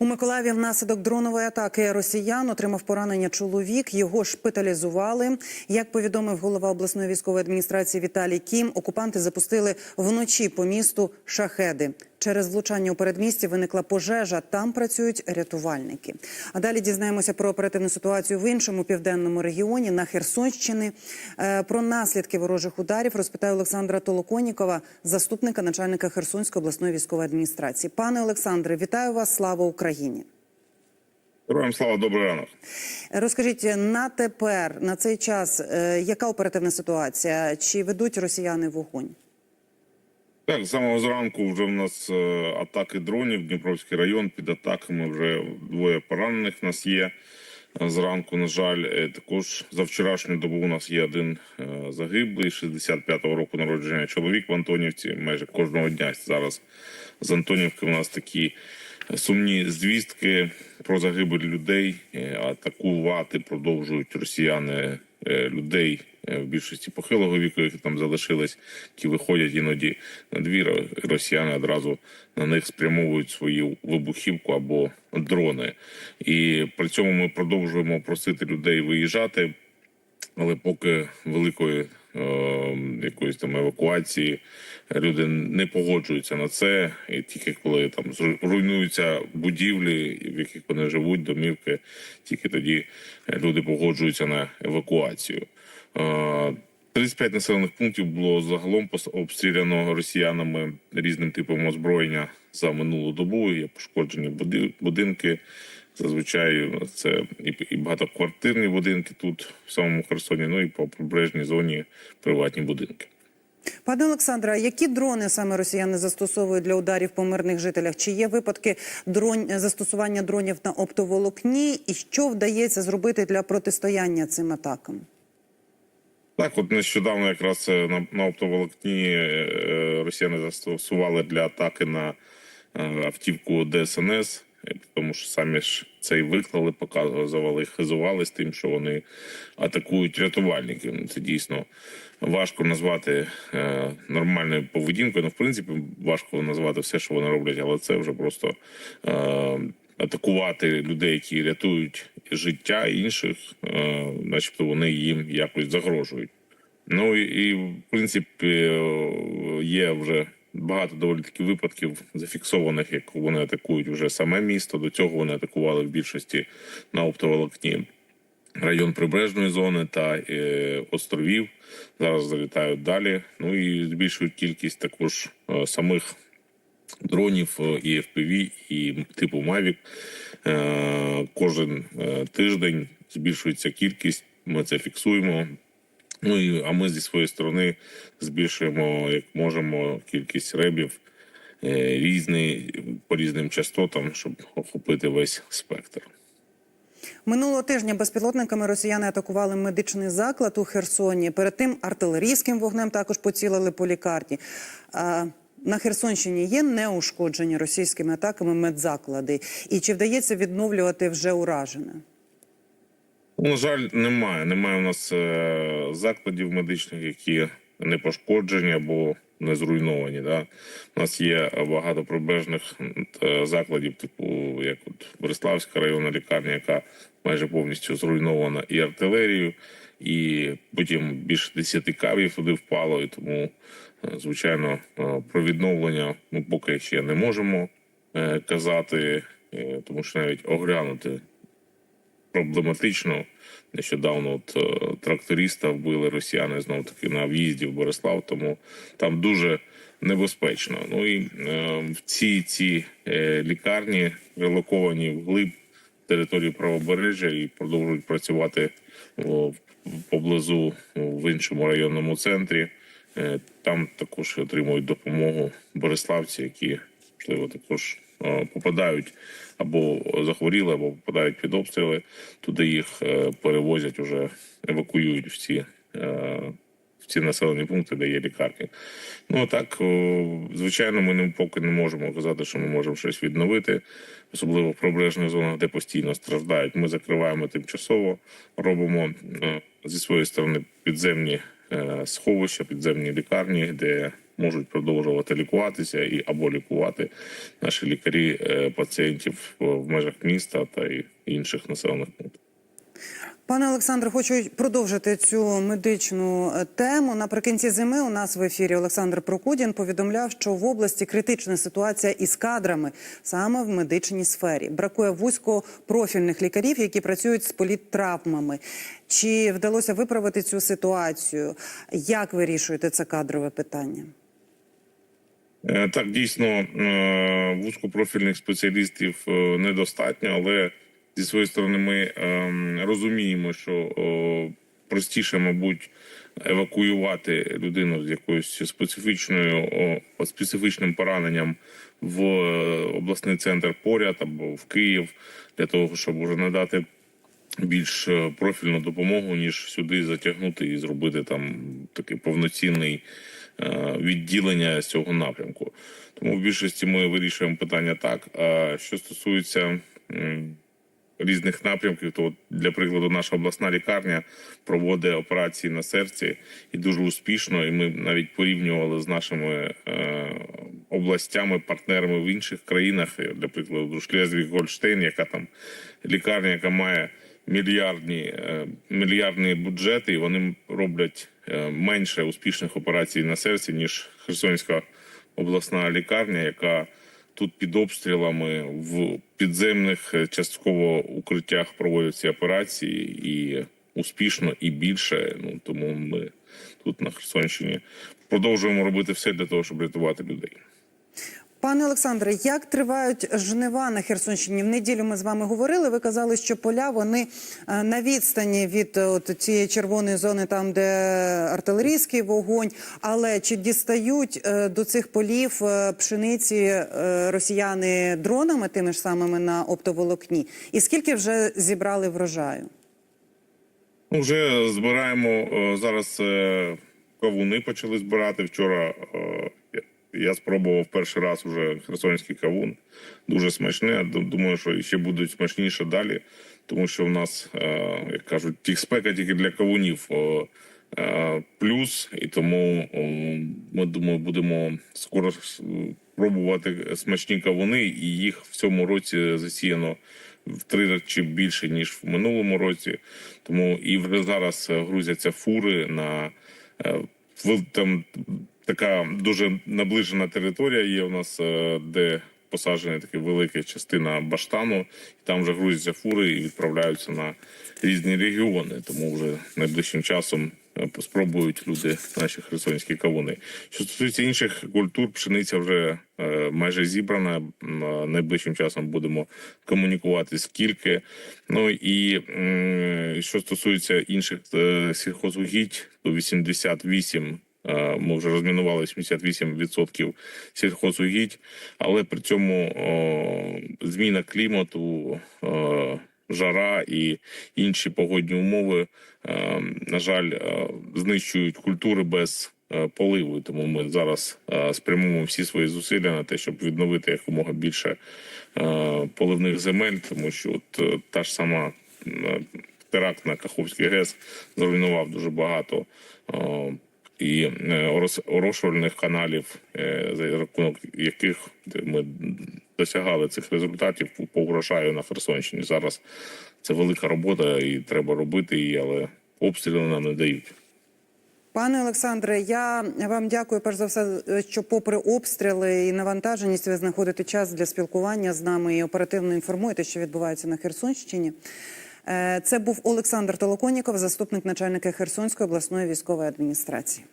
У Миколаєві внаслідок дронової атаки росіян отримав поранення чоловік. Його шпиталізували. Як повідомив голова обласної військової адміністрації Віталій Кім, окупанти запустили вночі по місту шахеди. Через влучання у передмісті виникла пожежа. Там працюють рятувальники. А далі дізнаємося про оперативну ситуацію в іншому південному регіоні на Херсонщині. Е, Про наслідки ворожих ударів розпитає Олександра Толоконікова, заступника начальника Херсонської обласної військової адміністрації. Пане Олександре, вітаю вас! Слава Україні! Героям слава, добрий ранок. Розкажіть на тепер, на цей час, е, яка оперативна ситуація? Чи ведуть росіяни вогонь? Так, з самого зранку вже в нас е, атаки дронів. Дніпровський район під атаками вже двоє поранених в нас є. Е, Зранку, на жаль, Е, також за вчорашню добу у нас є один загиблий, 65-го року народження чоловік в Антонівці. Майже кожного дня зараз з Антонівки у нас такі сумні звістки про загибель людей. Атакувати продовжують росіяни людей в більшості похилого віку, які там залишились, які виходять іноді на двір. Росіяни одразу на них спрямовують свою вибухівку або дрони. І при цьому ми продовжуємо просити людей виїжджати. Але поки великої е, якоїсь там евакуації люди не погоджуються на це, і тільки коли там руйнуються будівлі, в яких вони живуть, домівки, тільки тоді люди погоджуються на евакуацію. Е, 35 населених пунктів було загалом обстріляно росіянами різним типом озброєння за минулу добу. Є пошкоджені будинки. Зазвичай це і, багатоквартирні будинки тут, в самому Херсоні, ну і по прибережній зоні приватні будинки. Пане Олександре, які дрони саме росіяни застосовують для ударів по мирних жителях? Чи є випадки дрон... застосування дронів на оптоволокні? І що вдається зробити для протистояння цим атакам? Так, от нещодавно якраз е, на, на оптоволокні е, росіяни застосували для атаки на е, автівку ДСНС, е, тому що самі ж це і виклали, показували, хизувались тим, що вони атакують рятувальників. Це дійсно важко назвати е, нормальною поведінкою. Ну, в принципі, важко назвати все, що вони роблять, але це вже просто. Атакувати людей, які рятують життя інших, е, начебто вони їм якось загрожують. Ну і, в принципі е, є вже багато доволі таки випадків зафіксованих, як вони атакують вже саме місто. До цього вони атакували в більшості на оптоволокні район прибережної зони та е, островів. Зараз залітають далі. Ну і збільшують кількість також е, самих дронів е, і FPV, і типу Mavic. Е, Кожен е, тиждень збільшується кількість. Ми це фіксуємо. Ну і а ми зі своєї сторони збільшуємо як можемо кількість ребів різний по різним частотам, щоб охопити весь спектр. Минулого тижня безпілотниками росіяни атакували медичний заклад у Херсоні. Перед тим артилерійським вогнем також поцілили по лікарні. На Херсонщині є неушкоджені російськими атаками медзаклади. І чи вдається відновлювати вже уражене? На жаль, немає. Немає у нас е, закладів медичних, які не пошкоджені або не зруйновані. Да? У нас є багато прибережних е, закладів, типу як от Бориславська районна лікарня, яка майже повністю зруйнована і артилерією, і потім більше 10 кавів туди впало. І тому, звичайно, е, про відновлення ми поки ще не можемо е, казати, е, тому що навіть оглянути проблематично. Нещодавно от е, тракториста вбили росіяни знов таки на в'їзді в Борислав, тому там дуже небезпечно. Ну і е, в ці ці е, лікарні релоковані вглиб території правобережжя і продовжують працювати о, поблизу в іншому районному центрі. Е, Там також отримують допомогу бориславці, які можливо також е, попадають або захворіли, або попадають під обстріли. Туди їх е, перевозять уже евакуюють в ці. В ці населені пункти, де є лікарні. Ну так, звичайно, ми не поки не можемо казати, що ми можемо щось відновити, особливо в прибережних зонах, де постійно страждають. Ми закриваємо тимчасово, робимо зі своєї сторони підземні сховища, підземні лікарні, де можуть продовжувати лікуватися і або лікувати наші лікарі е, пацієнтів в межах міста та інших населених пунктів. Пане Олександре, хочу продовжити цю медичну е, тему. Наприкінці зими у нас в ефірі Олександр Прокудін повідомляв, що в області критична ситуація із кадрами саме в медичній сфері. Бракує вузькопрофільних лікарів, які працюють з політтравмами. Чи вдалося виправити цю ситуацію? Як вирішуєте це кадрове питання? Е, Так, дійсно, е, вузькопрофільних спеціалістів недостатньо, але зі своєї сторони ми ем, розуміємо, що простіше, мабуть, евакуювати людину з якоюсь специфічною специфічним пораненням в е, обласний центр поряд або в Київ для того, щоб уже надати більш е, профільну допомогу, ніж сюди затягнути і зробити там такий повноцінний е, відділення з цього напрямку. Тому в більшості ми вирішуємо питання так. А що стосується різних напрямків, то для прикладу, наша обласна лікарня проводить операції на серці і дуже успішно. І ми навіть порівнювали з нашими е, областями, партнерами в інших країнах. Для прикладу, Шлезвіг Гольштейн, яка там лікарня, яка має мільярдні е, мільярдні бюджети, і вони роблять е, менше успішних операцій на серці ніж Херсонська обласна лікарня, яка тут під обстрілами в підземних е, частково укриттях проводяться операції і успішно і більше. Ну тому ми тут на Херсонщині продовжуємо робити все для того, щоб рятувати людей. Пане Олександре, як тривають жнива на Херсонщині? В неділю ми з вами говорили. Ви казали, що поля вони е, на відстані від е, от цієї червоної зони, там де артилерійський вогонь. Але чи дістають е, до цих полів пшениці росіяни дронами, тими ж самими на оптоволокні? І скільки вже зібрали врожаю? Вже збираємо зараз. Кавуни почали збирати вчора. Я- спробував перший раз уже херсонський кавун. Дуже смачне. Думаю, що ще будуть смачніше далі, тому що в нас, е, як кажуть, тих спека тільки для кавунів е, плюс, і тому ми думаю, будемо скоро с- пробувати смачні кавуни, і їх в цьому році засіяно в три рази більше ніж в минулому році. Тому і вже зараз е, грузяться фури на там така дуже наближена територія є у нас, е, де посаджена така велика частина баштану, і там вже грузяться фури і відправляються на різні регіони. Тому вже найближчим часом е, спробують люди наші херсонські кавуни. Що стосується інших культур, пшениця вже е, майже зібрана. Найближчим часом будемо комунікувати скільки. Ну і що стосується інших сільхозвугідь, то 88 е, ми вже розмінували 78% сільхозугідь, але при цьому зміна клімату, жара і інші погодні умови, е, на жаль, е, знищують культури без е, поливу. Тому ми зараз спрямуємо всі свої зусилля на те, щоб відновити якомога більше поливних земель, тому що от та ж сама теракт на Каховський ГЕС зруйнував дуже багато. І е, каналів, е, за рахунок яких ми досягали цих результатів по врожаю на Херсонщині. Зараз це велика робота, і треба робити її, але обстріли нам не дають. Пане Олександре, я вам дякую перш за все, що попри обстріли і навантаженість, ви знаходите час для спілкування з нами і оперативно інформуєте, що відбувається на Херсонщині. Е, Це був Олександр Толоконіков, заступник начальника Херсонської обласної військової адміністрації.